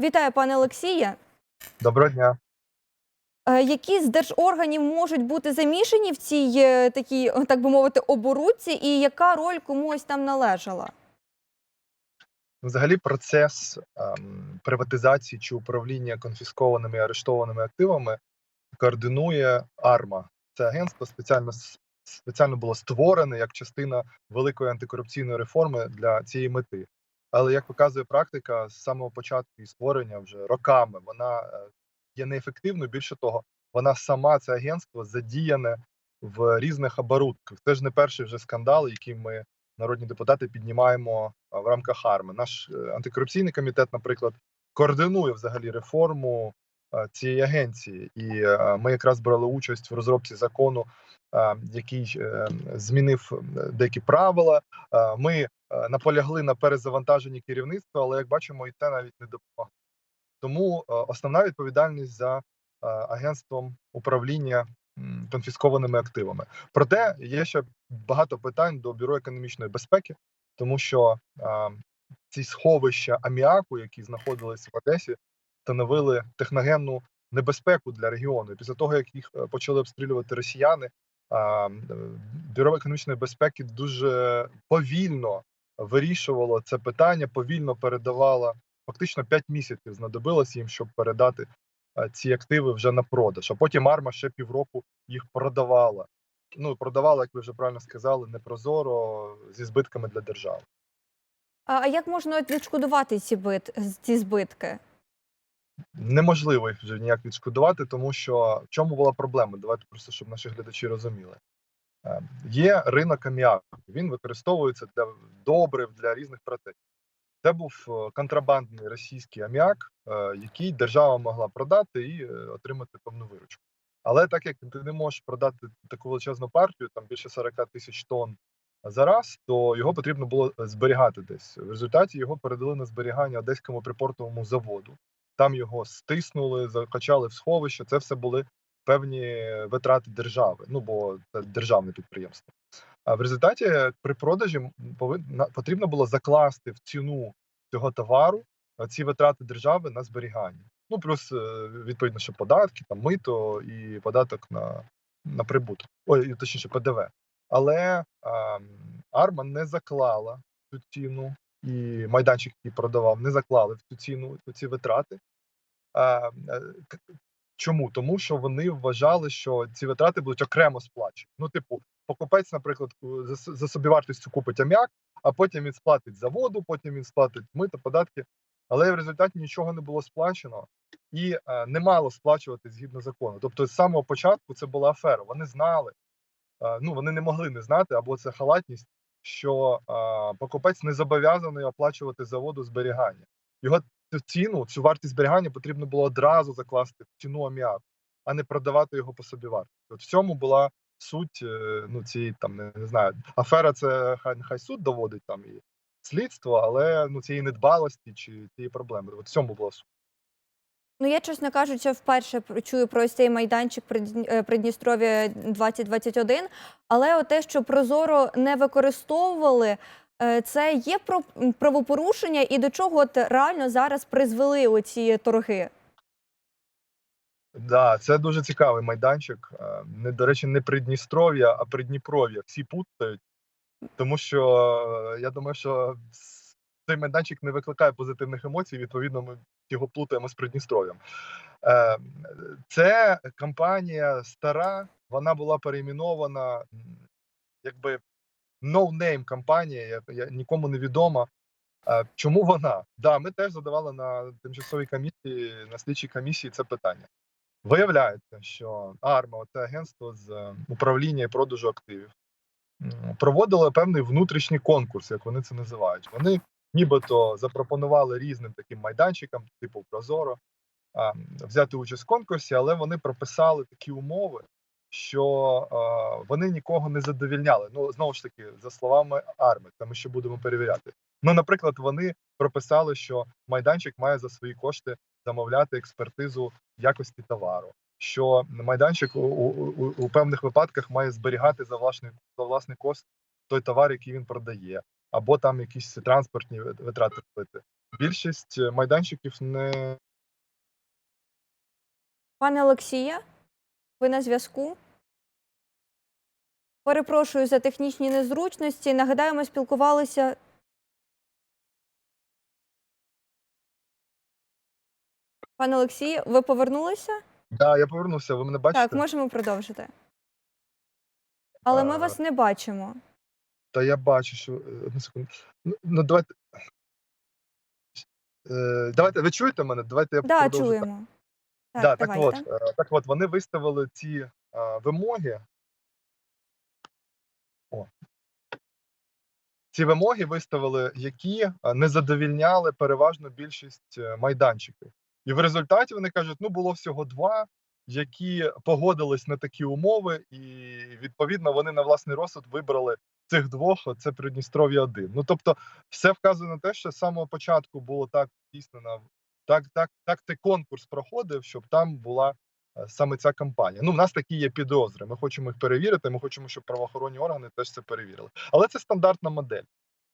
Вітаю, пане Олексія. Доброго дня. Е, Які з держорганів можуть бути замішані в цій е, такій, так би мовити, оборудці, і яка роль комусь там належала? Взагалі, процес ем, приватизації чи управління конфіскованими і арештованими активами координує АРМА. Це агентство спеціально спеціально було створене як частина великої антикорупційної реформи для цієї мети. Але як показує практика, з самого початку і створення вже роками вона е, є неефективною. Більше того, вона сама це агентство задіяне в різних оборудках. Це ж не перший вже скандал, який ми народні депутати піднімаємо в рамках АРМи. Наш е, антикорупційний комітет, наприклад, координує взагалі реформу е, цієї агенції, і е, ми якраз брали участь в розробці закону, е, який е, змінив е, деякі правила. Е, Ми е, наполягли на перезавантаженні керівництва, але як бачимо, і це навіть не допомогло. Тому е, основна відповідальність за е, агентством управління конфіскованими активами. Проте є ще багато питань до бюро економічної безпеки, тому що ці сховища аміаку, які знаходились в Одесі, становили техногенну небезпеку для регіону. Після того, як їх е, почали обстрілювати росіяни, е, бюро економічної безпеки дуже повільно вирішувало це питання, повільно передавало. Фактично 5 місяців знадобилось їм, щоб передати е, ці активи вже на продаж. А потім Арма ще півроку їх продавала. Ну продавала, як ви вже правильно сказали, непрозоро зі збитками для держави. А а як можна відшкодувати ці, бит, ці збитки? Неможливо їх вже ніяк відшкодувати, тому що в чому була проблема? Давайте просто щоб наші глядачі розуміли. Е, Є ринок аміаку, він використовується для добрив для різних процесів. Це був е, контрабандний російський аміак, е, який держава могла продати і отримати певну виручку. Але так як ти не можеш продати таку величезну партію, там більше 40 тисяч тонн за раз, то його потрібно було зберігати десь. В результаті його передали на зберігання одеському припортовому заводу. Там його стиснули, закачали в сховище. Це все були певні витрати держави. Ну бо це державне підприємство. А в результаті при продажі м, повин- на- потрібно було закласти в ціну цього товару е, ці витрати держави на зберігання. Ну плюс е, відповідно, що податки, там мито і податок на, на прибуток. Ой, точніше, ПДВ. Але а, Арма не заклала цю ціну, і майданчик, який продавав, не заклали в цю ціну ці витрати. А, е, чому? Тому що вони вважали, що ці витрати будуть окремо сплачені. Ну, типу, покупець, наприклад, за, за собівартістю купить аміак, а потім він сплатить за воду, потім він сплатить мито, податки. Але в результаті нічого не було сплачено і е, не мало сплачувати згідно закону. Тобто, з самого початку це була афера. Вони знали, е, ну вони не могли не знати, або це халатність, що е, покупець не зобов'язаний оплачувати за воду зберігання. Його цю ціну, цю вартість зберігання потрібно було одразу закласти в ціну аміаку, а не продавати його по собі вартості. От в цьому була суть е, ну цієї там не, не знаю. Афера це хай нехай суд доводить там і слідство, але ну цієї недбалості чи цієї проблеми. От в цьому була суть. Ну, я, чесно кажучи, вперше чую про цей майданчик Придні- е, Придністров'я 2021, але те, що Прозоро не використовували, це є правопорушення і до чого от реально зараз призвели оці торги? Да, це дуже цікавий майданчик. Е, Не до речі, не Придністров'я, а Придніпров'я. Всі путають, тому що е, я думаю, що цей майданчик не викликає позитивних емоцій. Відповідно, ми його плутаємо з Придністров'ям. Е, Це компанія стара, вона була перейменована, м, якби no-name компанія, я, я нікому не відома. Чому вона? Да, ми теж задавали на тимчасовій комісії, на слідчій комісії це питання. Виявляється, що АРМА, це агентство з е, управління і продажу активів, проводило певний внутрішній конкурс, як вони це називають. Вони нібито запропонували різним таким майданчикам, типу Прозоро, взяти участь в конкурсі, але вони прописали такі умови, що а, вони нікого не задовільняли. Ну знову ж таки, за словами арми, це ми ще будемо перевіряти. Ну, наприклад, вони прописали, що майданчик має за свої кошти замовляти експертизу якості товару. Що майданчик у, у, у, певних випадках має зберігати за власний за власний кошт той товар, який він продає, або там якісь транспортні витрати робити. більшість е, майданчиків не Пане Олексія, ви на зв'язку? Перепрошую за технічні незручності. Нагадаю, ми спілкувалися. Пане Олексій, ви повернулися? Да, я повернувся. Ви мене бачите? Так, можемо продовжити. Але ми вас не бачимо. Та я бачу, що е, одну секунду. Ну, ну давайте. Е, давайте, ви чуєте мене? Давайте я Да, продовжу. чуємо. Так, да, так давайте. от, е, так от, вони виставили ці е, вимоги. О. Ці вимоги виставили, які е, не задовільняли переважно більшість е, майданчиків. І в результаті вони кажуть: ну було всього два, які погодились на такі умови, і відповідно вони на власний розсуд вибрали цих двох. Це Придністров'я 1 Ну тобто, все вказує на те, що з самого початку було так здійснено, так, так, так цей конкурс проходив, щоб там була е, саме ця кампанія. Ну, в нас такі є підозри. Ми хочемо їх перевірити. Ми хочемо, щоб правоохоронні органи теж це перевірили. Але це стандартна модель.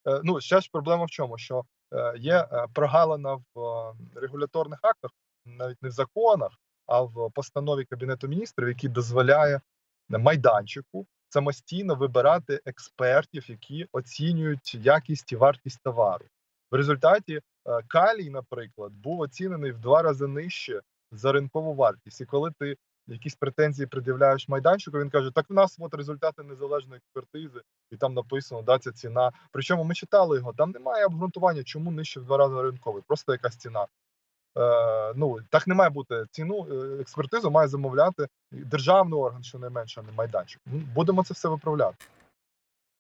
Е, Ну, ще ж проблема в чому? Що е, є прогалина в регуляторних актах, навіть не в законах, а в постанові Кабінету міністрів, який дозволяє майданчику самостійно вибирати експертів, які оцінюють якість і вартість товару. В результаті калій, наприклад, був оцінений в два рази нижче за ринкову вартість. І коли ти якісь претензії пред'являєш майданчику, він каже: так в нас от результати незалежної експертизи, і там написано, да, ця ціна. Причому ми читали його, там немає обґрунтування, чому нижче в два рази ринковий, просто якась ціна. Е, ну так не має бути ціну е, експертизу має замовляти державний орган, щонайменше, а не майданчик. Будемо це все виправляти.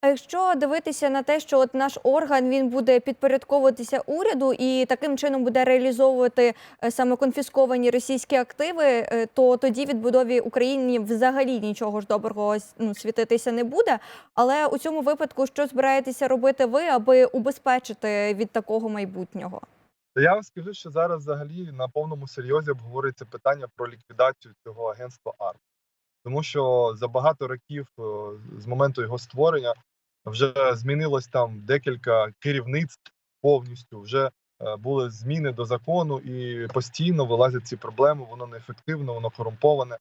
А якщо дивитися на те, що от наш орган він буде підпорядковуватися уряду і таким чином буде реалізовувати е, саме конфісковані російські активи, е, то тоді відбудові Україні взагалі нічого ж доброго ну, світитися не буде. Але у цьому випадку, що збираєтеся робити ви, аби убезпечити від такого майбутнього? Я вам скажу, що зараз взагалі на повному серйозі обговорюється питання про ліквідацію цього агентства АРП. Тому що за багато років е, з моменту його створення вже змінилось там декілька керівництв повністю. Вже е, були зміни до закону, і постійно вилазять ці проблеми. Воно неефективно, воно корумповане.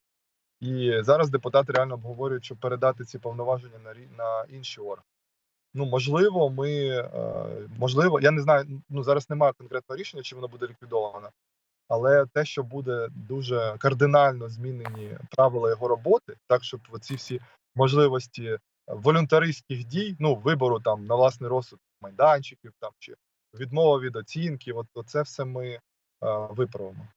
І зараз депутати реально обговорюють, щоб передати ці повноваження на на інші органи. Ну, можливо, ми е, можливо, я не знаю. Ну зараз немає конкретного рішення, чи воно буде ліквідовано, але те, що буде дуже кардинально змінені правила його роботи, так щоб оці всі можливості волюнтаристських дій, ну вибору там на власний розсуд майданчиків, там чи відмова від оцінки, от це все ми е, виправимо.